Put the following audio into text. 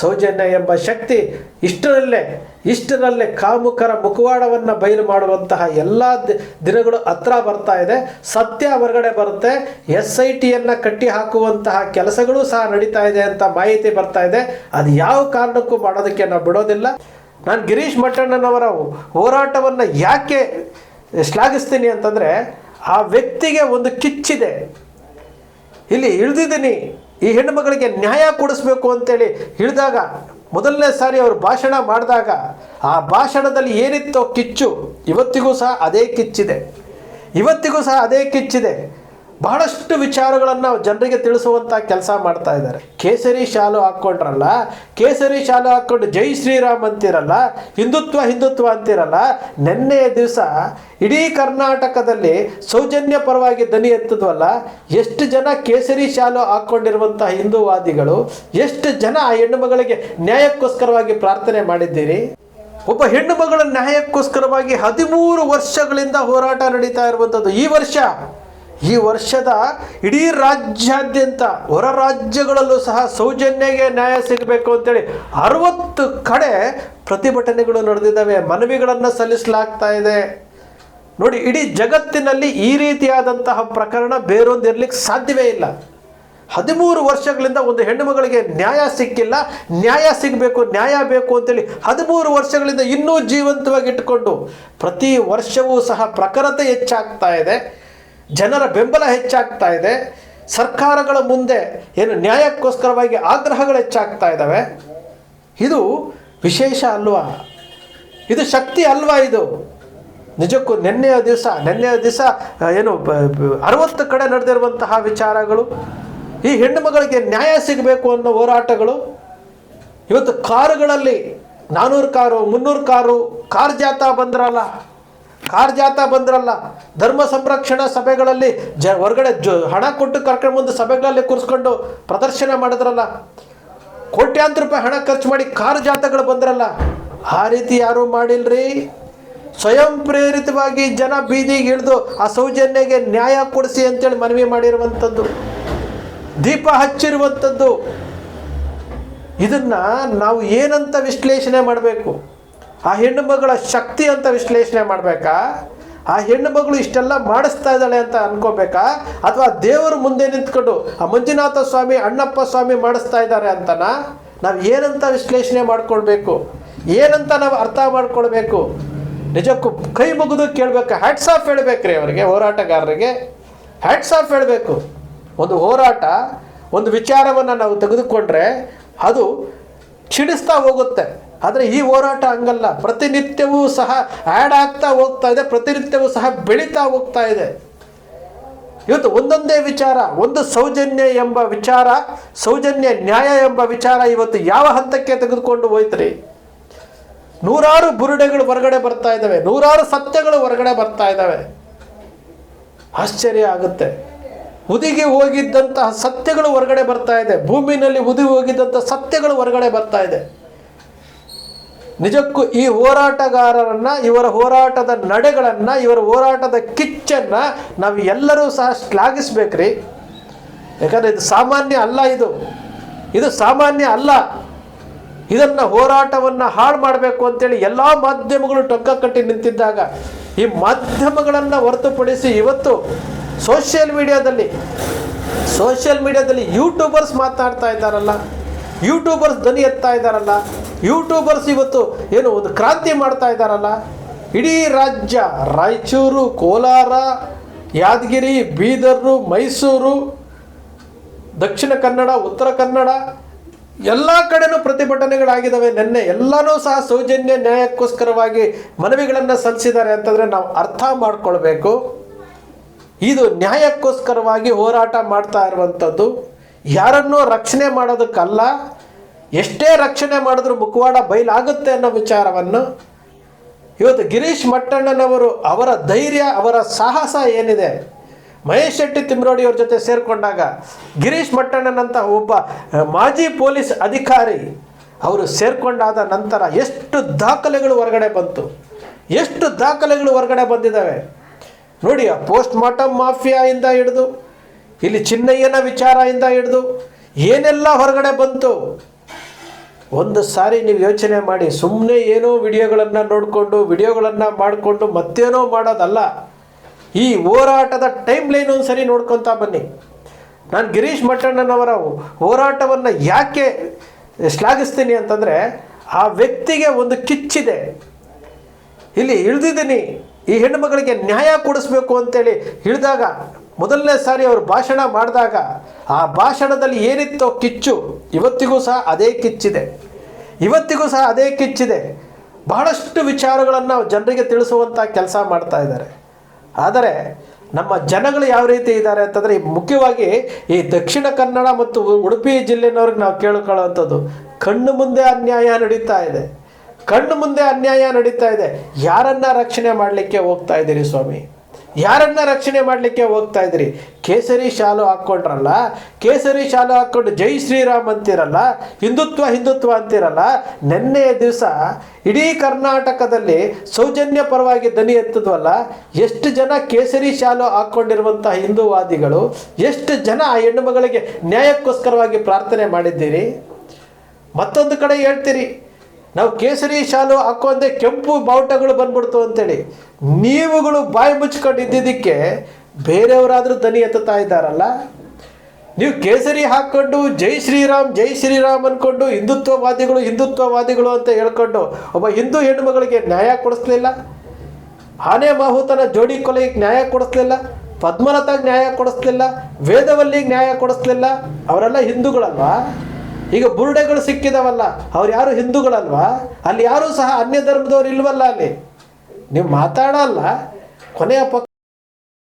ಸೌಜನ್ಯ ಎಂಬ ಶಕ್ತಿ ಇಷ್ಟರಲ್ಲೇ ಇಷ್ಟರಲ್ಲೇ ಕಾಮುಕರ ಮುಖವಾಡವನ್ನು ಬಯಲು ಮಾಡುವಂತಹ ಎಲ್ಲ ದಿನಗಳು ಹತ್ರ ಬರ್ತಾ ಇದೆ. ಸತ್ಯ ಹೊರಗಡೆ ಬರುತ್ತೆ. ಎಸ್ ಐ ಟಿಯನ್ನು ಕಟ್ಟಿ ಹಾಕುವಂತಹ ಕೆಲಸಗಳು ಸಹ ನಡೀತಾ ಇದೆ ಅಂತ ಮಾಹಿತಿ ಬರ್ತಾ ಇದೆ. ಅದು ಯಾವ ಕಾರಣಕ್ಕೂ ಮಾಡೋದಕ್ಕೆ ನಾವು ಬಿಡೋದಿಲ್ಲ. ನಾನು ಗಿರೀಶ್ ಮಟ್ಟಣ್ಣನವರ ಹೋರಾಟವನ್ನು ಯಾಕೆ ಶ್ಲಾಘಿಸ್ತೀನಿ ಅಂತಂದರೆ, ಆ ವ್ಯಕ್ತಿಗೆ ಒಂದು ಕಿಚ್ಚಿದೆ. ಇಲ್ಲಿ ಇಳಿದಿದ್ದೀನಿ. ಈ ಹೆಣ್ಣುಮಗಳಿಗೆ ನ್ಯಾಯ ಕೊಡಿಸ್ಬೇಕು ಅಂತೇಳಿ ಹೇಳಿದಾಗ ಮೊದಲನೇ ಸಾರಿ ಅವರು ಭಾಷಣ ಮಾಡಿದಾಗ ಆ ಭಾಷಣದಲ್ಲಿ ಏನಿತ್ತೋ ಕಿಚ್ಚು, ಇವತ್ತಿಗೂ ಸಹ ಅದೇ ಕಿಚ್ಚಿದೆ. ಇವತ್ತಿಗೂ ಸಹ ಅದೇ ಕಿಚ್ಚಿದೆ. ಬಹಳಷ್ಟು ವಿಚಾರಗಳನ್ನು ಜನರಿಗೆ ತಿಳಿಸುವಂಥ ಕೆಲಸ ಮಾಡ್ತಾ ಇದ್ದಾರೆ. ಕೇಸರಿ ಶಾಲು ಹಾಕ್ಕೊಂಡ್ರಲ್ಲ ಕೇಸರಿ ಶಾಲು ಹಾಕ್ಕೊಂಡು ಜೈ ಶ್ರೀರಾಮ್ ಅಂತಿರಲ್ಲ, ಹಿಂದುತ್ವ ಹಿಂದುತ್ವ ಅಂತಿರಲ್ಲ ನಿನ್ನೆಯ ದಿವಸ ಇಡೀ ಕರ್ನಾಟಕದಲ್ಲಿ ಸೌಜನ್ಯ ಪರವಾಗಿ ದನಿ ಎತ್ತದ್ವಲ್ಲ, ಎಷ್ಟು ಜನ ಕೇಸರಿ ಶಾಲು ಹಾಕ್ಕೊಂಡಿರುವಂಥ ಹಿಂದೂವಾದಿಗಳು, ಎಷ್ಟು ಜನ ಆ ಹೆಣ್ಣು ಮಗಳಿಗೆ ನ್ಯಾಯಕ್ಕೋಸ್ಕರವಾಗಿ ಪ್ರಾರ್ಥನೆ ಮಾಡಿದ್ದೀರಿ? ಒಬ್ಬ ಹೆಣ್ಣು ಮಗಳ ನ್ಯಾಯಕ್ಕೋಸ್ಕರವಾಗಿ ಹದಿಮೂರು ವರ್ಷಗಳಿಂದ ಹೋರಾಟ ನಡೀತಾ ಇರುವಂಥದ್ದು ಈ ವರ್ಷ. ಈ ವರ್ಷದ ಇಡೀ ರಾಜ್ಯಾದ್ಯಂತ ಹೊರ ರಾಜ್ಯಗಳಲ್ಲೂ ಸಹ ಸೌಜನ್ಯಗೆ ನ್ಯಾಯ ಸಿಗಬೇಕು ಅಂತೇಳಿ ಅರವತ್ತು ಕಡೆ ಪ್ರತಿಭಟನೆಗಳು ನಡೆದಿದ್ದಾವೆ, ಮನವಿಗಳನ್ನು ಸಲ್ಲಿಸಲಾಗ್ತಾ ಇದೆ. ನೋಡಿ, ಇಡೀ ಜಗತ್ತಿನಲ್ಲಿ ಈ ರೀತಿಯಾದಂತಹ ಪ್ರಕರಣ ಬೇರೊಂದು ಇರಲಿಕ್ಕೆ ಸಾಧ್ಯವೇ ಇಲ್ಲ. ಹದಿಮೂರು ವರ್ಷಗಳಿಂದ ಒಂದು ಹೆಣ್ಣು ಮಗಳಿಗೆ ನ್ಯಾಯ ಸಿಕ್ಕಿಲ್ಲ, ನ್ಯಾಯ ಸಿಗಬೇಕು, ನ್ಯಾಯ ಬೇಕು ಅಂತೇಳಿ ಹದಿಮೂರು ವರ್ಷಗಳಿಂದ ಇನ್ನೂ ಜೀವಂತವಾಗಿ ಇಟ್ಟುಕೊಂಡು ಪ್ರತಿ ವರ್ಷವೂ ಸಹ ಪ್ರಖರತೆ ಹೆಚ್ಚಾಗ್ತಾ ಇದೆ. ಜನರ ಬೆಂಬಲ ಹೆಚ್ಚಾಗ್ತಾ ಇದೆ. ಸರ್ಕಾರಗಳ ಮುಂದೆ ಏನು ನ್ಯಾಯಕ್ಕೋಸ್ಕರವಾಗಿ ಆಗ್ರಹಗಳು ಹೆಚ್ಚಾಗ್ತಾ ಇದ್ದಾವೆ. ಇದು ವಿಶೇಷ ಅಲ್ವಾ? ಇದು ಶಕ್ತಿ ಅಲ್ವಾ ಇದು? ನಿಜಕ್ಕೂ ನಿನ್ನೆಯ ದಿವಸ ನಿನ್ನೆಯ ದಿವಸ ಏನು ಅರವತ್ತು ಕಡೆ ನಡೆದಿರುವಂತಹ ವಿಚಾರಗಳು, ಈ ಹೆಣ್ಣು ಮಗಳಿಗೆ ನ್ಯಾಯ ಸಿಗಬೇಕು ಅನ್ನೋ ಹೋರಾಟಗಳು, ಇವತ್ತು ಕಾರುಗಳಲ್ಲಿ ನಾನ್ನೂರು ಕಾರು, ಮುನ್ನೂರು ಕಾರು, ಕಾರ್ ಜಾಥಾ ಬಂದ್ರಲ್ಲ? ಕಾರ್ ಜಾತ ಬಂದ್ರಲ್ಲ. ಧರ್ಮ ಸಂರಕ್ಷಣಾ ಸಭೆಗಳಲ್ಲಿ ಜ ಹೊರಗಡೆ ಜ ಹಣ ಕೊಟ್ಟು ಕರ್ಕೊಂಡು ಬಂದು ಸಭೆಗಳಲ್ಲಿ ಕೂರಿಸ್ಕೊಂಡು ಪ್ರದರ್ಶನ ಮಾಡಿದ್ರಲ್ಲ. ಕೋಟ್ಯಾಂತರ ರೂಪಾಯಿ ಹಣ ಖರ್ಚು ಮಾಡಿ ಕಾರ್ ಜಾತಗಳು ಬಂದ್ರಲ್ಲ. ಆ ರೀತಿ ಯಾರೂ ಮಾಡಿಲ್ರಿ? ಸ್ವಯಂ ಪ್ರೇರಿತವಾಗಿ ಜನ ಬೀದಿಗೆ ಇಳಿದು ಆ ಸೌಜನ್ಯಗೆ ನ್ಯಾಯ ಕೊಡಿಸಿ ಅಂತೇಳಿ ಮನವಿ ಮಾಡಿರುವಂಥದ್ದು. ದೀಪ ಹಚ್ಚಿರುವಂಥದ್ದು. ಇದನ್ನ ನಾವು ಏನಂತ ವಿಶ್ಲೇಷಣೆ ಮಾಡಬೇಕು? ಆ ಹೆಣ್ಣು ಮಗಳ ಶಕ್ತಿ ಅಂತ ವಿಶ್ಲೇಷಣೆ ಮಾಡಬೇಕಾ? ಆ ಹೆಣ್ಣು ಮಗಳು ಇಷ್ಟೆಲ್ಲ ಮಾಡಿಸ್ತಾ ಇದ್ದಾಳೆ ಅಂತ ಅನ್ಕೋಬೇಕಾ? ಅಥವಾ ದೇವರು ಮುಂದೆ ನಿಂತ್ಕೊಂಡು, ಆ ಮಂಜುನಾಥ ಸ್ವಾಮಿ, ಅಣ್ಣಪ್ಪ ಸ್ವಾಮಿ ಮಾಡಿಸ್ತಾ ಇದ್ದಾರೆ ಅಂತನಾ? ನಾವು ಏನಂತ ವಿಶ್ಲೇಷಣೆ ಮಾಡ್ಕೊಳ್ಬೇಕು? ಏನಂತ ನಾವು ಅರ್ಥ ಮಾಡ್ಕೊಳ್ಬೇಕು? ನಿಜಕ್ಕೂ ಕೈ ಮುಗಿದು ಕೇಳಬೇಕು. ಹ್ಯಾಟ್ಸ್ ಆಫ್ ಹೇಳ್ಬೇಕ್ರಿ ಅವರಿಗೆ, ಹೋರಾಟಗಾರರಿಗೆ. ಹ್ಯಾಟ್ಸ್ ಆಫ್ ಹೇಳಬೇಕು. ಒಂದು ಹೋರಾಟ, ಒಂದು ವಿಚಾರವನ್ನು ನಾವು ತೆಗೆದುಕೊಂಡ್ರೆ ಅದು ಕ್ಷೀಣಿಸ್ತಾ ಹೋಗುತ್ತೆ. ಆದರೆ ಈ ಹೋರಾಟ ಹಂಗಲ್ಲ. ಪ್ರತಿನಿತ್ಯವೂ ಸಹ ಆ್ಯಡ್ ಆಗ್ತಾ ಹೋಗ್ತಾ ಇದೆ, ಪ್ರತಿನಿತ್ಯವೂ ಸಹ ಬೆಳೀತಾ ಹೋಗ್ತಾ ಇದೆ. ಇವತ್ತು ಒಂದೊಂದೇ ವಿಚಾರ, ಒಂದು ಸೌಜನ್ಯ ಎಂಬ ವಿಚಾರ, ಸೌಜನ್ಯ ನ್ಯಾಯ ಎಂಬ ವಿಚಾರ ಇವತ್ತು ಯಾವ ಹಂತಕ್ಕೆ ತೆಗೆದುಕೊಂಡು ಹೋಯ್ತ್ರಿ? ನೂರಾರು ಬುರುಡೆಗಳು ಹೊರಗಡೆ ಬರ್ತಾ ಇದ್ದಾವೆ, ನೂರಾರು ಸತ್ಯಗಳು ಹೊರಗಡೆ ಬರ್ತಾ ಇದ್ದಾವೆ. ಆಶ್ಚರ್ಯ ಆಗುತ್ತೆ. ಉದಿಗೆ ಹೋಗಿದ್ದಂತಹ ಸತ್ಯಗಳು ಹೊರಗಡೆ ಬರ್ತಾ ಇದೆ. ಭೂಮಿನಲ್ಲಿ ಉದಿ ಹೋಗಿದ್ದಂಥ ಸತ್ಯಗಳು ಹೊರಗಡೆ ಬರ್ತಾ ಇದೆ. ನಿಜಕ್ಕೂ ಈ ಹೋರಾಟಗಾರರನ್ನ, ಇವರ ಹೋರಾಟದ ನಡೆಗಳನ್ನ, ಇವರ ಹೋರಾಟದ ಕಿಚ್ಚನ್ನ ನಾವು ಎಲ್ಲರೂ ಸಹ ಶ್ಲಾಘಿಸ್ಬೇಕ್ರಿ. ಯಾಕಂದ್ರೆ ಇದು ಸಾಮಾನ್ಯ ಅಲ್ಲ ಇದು. ಇದು ಸಾಮಾನ್ಯ ಅಲ್ಲ. ಇದನ್ನ ಹೋರಾಟವನ್ನು ಹಾಳು ಮಾಡಬೇಕು ಅಂತೇಳಿ ಎಲ್ಲ ಮಾಧ್ಯಮಗಳು ಟೊಕ್ಕ ಕಟ್ಟಿ ನಿಂತಿದ್ದಾಗ ಈ ಮಾಧ್ಯಮಗಳನ್ನು ಹೊರತುಪಡಿಸಿ ಇವತ್ತು ಸೋಷಿಯಲ್ ಮೀಡಿಯಾದಲ್ಲಿ ಸೋಷಿಯಲ್ ಮೀಡಿಯಾದಲ್ಲಿ ಯೂಟ್ಯೂಬರ್ಸ್ ಮಾತಾಡ್ತಾ ಇದ್ದಾರಲ್ಲ ಯೂಟ್ಯೂಬರ್ಸ್ ಧ್ವನಿ ಎತ್ತಾ ಇದ್ದಾರಲ್ಲ ಯೂಟ್ಯೂಬರ್ಸ್ ಇವತ್ತು ಏನು ಒಂದು ಕ್ರಾಂತಿ ಮಾಡ್ತಾ ಇದ್ದಾರಲ್ಲ, ಇಡೀ ರಾಜ್ಯ, ರಾಯಚೂರು, ಕೋಲಾರ, ಯಾದಗಿರಿ ಬೀದರು ಮೈಸೂರು, ದಕ್ಷಿಣ ಕನ್ನಡ, ಉತ್ತರ ಕನ್ನಡ, ಎಲ್ಲ ಕಡೆನೂ ಪ್ರತಿಭಟನೆಗಳಾಗಿದ್ದಾವೆ. ನಿನ್ನೆ ಎಲ್ಲನೂ ಸಹ ಸೌಜನ್ಯ ನ್ಯಾಯಕ್ಕೋಸ್ಕರವಾಗಿ ಮನವಿಗಳನ್ನು ಸಲ್ಲಿಸಿದ್ದಾರೆ ಅಂತಂದರೆ ನಾವು ಅರ್ಥ ಮಾಡ್ಕೊಳ್ಬೇಕು. ಇದು ನ್ಯಾಯಕ್ಕೋಸ್ಕರವಾಗಿ ಹೋರಾಟ ಮಾಡ್ತಾ ಇರುವಂಥದ್ದು. ಯಾರನ್ನೂ ರಕ್ಷಣೆ ಮಾಡೋದಕ್ಕಲ್ಲ. ಎಷ್ಟೇ ರಕ್ಷಣೆ ಮಾಡಿದ್ರೂ ಮುಖವಾಡ ಬಯಲಾಗುತ್ತೆ ಅನ್ನೋ ವಿಚಾರವನ್ನು. ಇವತ್ತು ಗಿರೀಶ್ ಮಟ್ಟಣ್ಣನವರು ಅವರ ಧೈರ್ಯ, ಅವರ ಸಾಹಸ ಏನಿದೆ? ಮಹೇಶ್ ಶೆಟ್ಟಿ ತಿಮ್ರೋಡಿಯವ್ರ ಜೊತೆ ಸೇರಿಕೊಂಡಾಗ ಗಿರೀಶ್ ಮಟ್ಟಣ್ಣನಂತ ಒಬ್ಬ ಮಾಜಿ ಪೊಲೀಸ್ ಅಧಿಕಾರಿ ಅವರು ಸೇರಿಕೊಂಡಾದ ನಂತರ ಎಷ್ಟು ದಾಖಲೆಗಳು ಹೊರಗಡೆ ಬಂತು? ಎಷ್ಟು ದಾಖಲೆಗಳು ಹೊರಗಡೆ ಬಂದಿದ್ದಾವೆ? ನೋಡಿ, ಆ ಪೋಸ್ಟ್ ಮಾರ್ಟಮ್ ಮಾಫಿಯಾಯಿಂದ ಹಿಡಿದು, ಇಲ್ಲಿ ಚಿನ್ನಯ್ಯನ ವಿಚಾರದಿಂದ ಹಿಡಿದು, ಏನೆಲ್ಲ ಹೊರಗಡೆ ಬಂತು? ಒಂದು ಸಾರಿ ನೀವು ಯೋಚನೆ ಮಾಡಿ ಸುಮ್ಮನೆ ಏನೋ ವಿಡಿಯೋಗಳನ್ನು ನೋಡಿಕೊಂಡು, ವಿಡಿಯೋಗಳನ್ನು ಮಾಡಿಕೊಂಡು ಮತ್ತೇನೋ ಮಾಡೋದಲ್ಲ. ಈ ಹೋರಾಟದ ಟೈಮ್ ಲೈನ್ ಒಂದು ಸರಿ ನೋಡ್ಕೊತಾ ಬನ್ನಿ. ನಾನು ಗಿರೀಶ್ ಮಟ್ಟಣ್ಣನವರ ಹೋರಾಟವನ್ನು ಯಾಕೆ ಶ್ಲಾಘಿಸ್ತೀನಿ ಅಂತಂದರೆ, ಆ ವ್ಯಕ್ತಿಗೆ ಒಂದು ಕಿಚ್ಚಿದೆ. ಇಲ್ಲಿ ಇಳಿದಿದ್ದೀನಿ. ಈ ಹೆಣ್ಣು ಮಗಳಿಗೆ ನ್ಯಾಯ ಕೊಡಿಸ್ಬೇಕು ಅಂತೇಳಿ ಹೇಳಿದಾಗ ಮೊದಲನೇ ಸಾರಿ ಅವರು ಭಾಷಣ ಮಾಡಿದಾಗ ಆ ಭಾಷಣದಲ್ಲಿ ಏನಿತ್ತೋ ಕಿಚ್ಚು, ಇವತ್ತಿಗೂ ಸಹ ಅದೇ ಕಿಚ್ಚಿದೆ. ಇವತ್ತಿಗೂ ಸಹ ಅದೇ ಕಿಚ್ಚಿದೆ. ಬಹಳಷ್ಟು ವಿಚಾರಗಳನ್ನು ಜನರಿಗೆ ತಿಳಿಸುವಂಥ ಕೆಲಸ ಮಾಡ್ತಾ ಇದ್ದಾರೆ. ಆದರೆ ನಮ್ಮ ಜನಗಳು ಯಾವ ರೀತಿ ಇದ್ದಾರೆ ಅಂತಂದರೆ ಮುಖ್ಯವಾಗಿ ಈ ದಕ್ಷಿಣ ಕನ್ನಡ ಮತ್ತು ಉಡುಪಿ ಜಿಲ್ಲೆನವ್ರಿಗೆ ನಾವು ಕೇಳ್ಕೊಳ್ಳೋವಂಥದ್ದು ಕಣ್ಣು ಮುಂದೆ ಅನ್ಯಾಯ ನಡೀತಾ ಇದೆ. ಕಣ್ಣು ಮುಂದೆ ಅನ್ಯಾಯ ನಡೀತಾ ಇದೆ. ಯಾರನ್ನ ರಕ್ಷಣೆ ಮಾಡಲಿಕ್ಕೆ ಹೋಗ್ತಾ ಇದ್ದೀರಿ ಸ್ವಾಮಿ? ಯಾರನ್ನ ರಕ್ಷಣೆ ಮಾಡಲಿಕ್ಕೆ ಹೋಗ್ತಾ ಇದ್ದೀರಿ? ಕೇಸರಿ ಶಾಲು ಹಾಕ್ಕೊಂಡ್ರಲ್ಲ? ಕೇಸರಿ ಶಾಲು ಹಾಕ್ಕೊಂಡು ಜೈ ಶ್ರೀರಾಮ್ ಅಂತಿರಲ್ಲ? ಹಿಂದುತ್ವ ಹಿಂದುತ್ವ ಅಂತಿರಲ್ಲ? ನಿನ್ನೆಯ ದಿವಸ ಇಡೀ ಕರ್ನಾಟಕದಲ್ಲಿ ಸೌಜನ್ಯ ಪರವಾಗಿ ದನಿ ಎತ್ತದ್ವಲ್ಲ? ಎಷ್ಟು ಜನ ಕೇಸರಿ ಶಾಲು ಹಾಕ್ಕೊಂಡಿರುವಂತಹ ಹಿಂದೂವಾದಿಗಳು, ಎಷ್ಟು ಜನ ಆ ಹೆಣ್ಣು ಮಗಳಿಗೆ ನ್ಯಾಯಕ್ಕೋಸ್ಕರವಾಗಿ ಪ್ರಾರ್ಥನೆ ಮಾಡಿದ್ದೀರಿ? ಮತ್ತೊಂದು ಕಡೆ ಹೇಳ್ತೀರಿ ನಾವು ಕೇಸರಿ ಶಾಲು ಹಾಕೊಂಡೆ ಕೆಂಪು ಬಾವುಟಗಳು ಬಂದ್ಬಿಡ್ತು ಅಂತೇಳಿ. ನೀವುಗಳು ಬಾಯಿ ಮುಚ್ಕೊಂಡು ಇದ್ದಿದ್ದಕ್ಕೆ ಬೇರೆಯವರಾದರೂ ದನಿ ಎತ್ತುತ್ತಾ ಇದ್ದಾರಲ್ಲ? ನೀವು ಕೇಸರಿ ಹಾಕ್ಕೊಂಡು ಜೈ ಶ್ರೀರಾಮ್ ಜೈ ಶ್ರೀರಾಮ್ ಅಂದ್ಕೊಂಡು ಹಿಂದುತ್ವವಾದಿಗಳು ಹಿಂದುತ್ವವಾದಿಗಳು ಅಂತ ಹೇಳ್ಕೊಂಡು ಒಬ್ಬ ಹಿಂದೂ ಹೆಣ್ಣುಮಗಳಿಗೆ ನ್ಯಾಯ ಕೊಡಿಸ್ಲಿಲ್ಲ? ಆನೆ ಮಾಹುತನ ಜೋಡಿ ಕೊಲೆಗೆ ನ್ಯಾಯ ಕೊಡಿಸ್ಲಿಲ್ಲ? ಪದ್ಮಲತಾಗ ನ್ಯಾಯ ಕೊಡಿಸ್ಲಿಲ್ಲ? ವೇದವಲ್ಲಿಗೆ ನ್ಯಾಯ ಕೊಡಿಸ್ಲಿಲ್ಲ? ಅವರೆಲ್ಲ ಹಿಂದೂಗಳಲ್ವಾ? ಈಗ ಬುರುಡೆಗಳು ಸಿಕ್ಕಿದವಲ್ಲ, ಅವ್ರು ಯಾರು ಹಿಂದೂಗಳಲ್ವಾ? ಅಲ್ಲಿ ಯಾರೂ ಸಹ ಅನ್ಯ ಧರ್ಮದವ್ರು ಇಲ್ವಲ್ಲ ಅಲ್ಲಿ? ನೀವು ಮಾತಾಡಲ್ಲ, ಕೊನೆಯ ಪಕ್ಷ